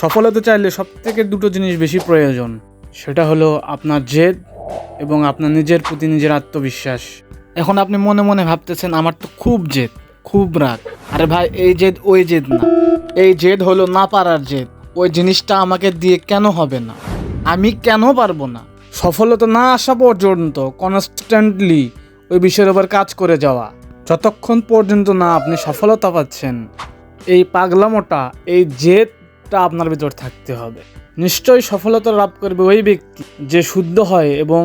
সফল হতে চাইলে সব থেকে দুটো জিনিস বেশি প্রয়োজন। সেটা হলো আপনার জেদ এবং আপনার নিজের প্রতি নিজের আত্মবিশ্বাস। এখন আপনি মনে মনে ভাবতেছেন, আমার তো খুব জেদ, খুব রাগ। আরে ভাই, এই জেদ ওই জেদ না। এই জেদ হলো না পারার জেদ। ওই জিনিসটা আমাকে দিয়ে কেন হবে না? আমি কেন পারব না? সফলতা না আসা পর্যন্ত কনস্ট্যান্টলি ওই বিষয়ের উপর কাজ করে যাওয়া। যতক্ষণ পর্যন্ত না আপনি সফলতা পাচ্ছেন, এই পাগলামোটা, এই জেদটা আপনার ভিতর থাকতে হবে। নিশ্চয়ই সফলতা লাভ করবে ওই ব্যক্তি যে শুদ্ধ হয় এবং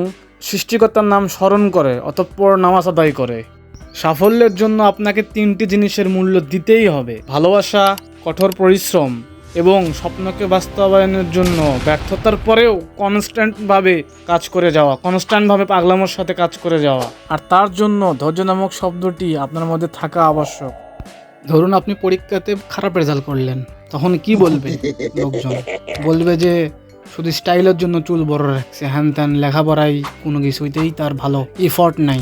সৃষ্টিকর্তার নাম স্মরণ করে, অতঃপর নামাজ আদায় করে। সাফল্যের জন্য আপনাকে তিনটি জিনিসের মূল্য দিতেই হবে। ভালোবাসা, কঠোর পরিশ্রম এবং স্বপ্নকে বাস্তবায়নের জন্য ব্যর্থতার পরেও কনস্ট্যান্টভাবে কাজ করে যাওয়া, কনস্ট্যান্টভাবে পাগলামোর সাথে কাজ করে যাওয়া। আর তার জন্য ধৈর্য নামক শব্দটি আপনার মধ্যে থাকা আবশ্যক। ধরুন আপনি পরীক্ষাতে খারাপ রেজাল্ট করলেন। তখন কি বলবে লোকজন? বলবে যে, শুধু স্টাইলের জন্য চুল বড় রাখছে। হ্যান ত্যান লেখাপড়াই কোনো কিছুইতেই তার ভালো এফর্ট নাই।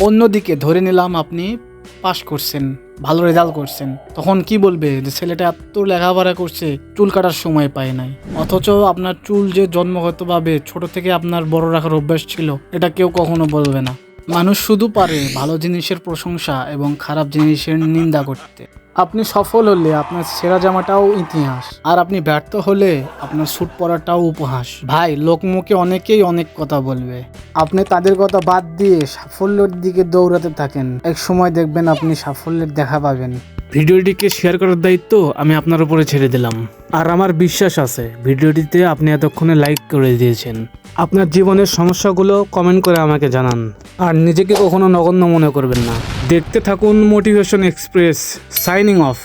অন্যদিকে ধরে নিলাম আপনি পাশ করছেন, ভালো রেজাল্ট করছেন। তখন কি বলবে যে, ছেলেটা এত লেখাপড়া করছে, চুল কাটার সময় পায় নাই। অথচ আপনার চুল যে জন্মগতভাবে ছোট থেকে আপনার বড় রাখার অভ্যাস ছিল, এটা কেউ কখনো বলবে না। মানুষ শুধু পারে ভালো জিনিসের প্রশংসা এবং খারাপ জিনিসের নিন্দা করতে। আপনি সফল হলে আপনার সেরা জামাটাও ইতিহাস। আর আপনি ব্যর্থ হলে আপনার স্যুট পরাটাও উপহাস। ভাই লোকমুখে অনেকেই অনেক কথা বলবে। আপনি তাদের কথা বাদ দিয়ে সাফল্যের দিকে দৌড়াতে থাকেন। এক সময় দেখবেন আপনি সাফল্যের দেখা পাবেন। ভিডিওটিকে শেয়ার করার দায়িত্ব আমি আপনার উপরে ছেড়ে দিলাম। আর আমার বিশ্বাস আছে, ভিডিওটিতে আপনি এতক্ষণে লাইক করে দিয়েছেন। আপনার জীবনের সমস্যাগুলো কমেন্ট করে আমাকে জানান। আর নিজেকে কখনো নগণ্য মনে করবেন না। দেখতে থাকুন মোটিভেশন এক্সপ্রেস সাইনিং অফ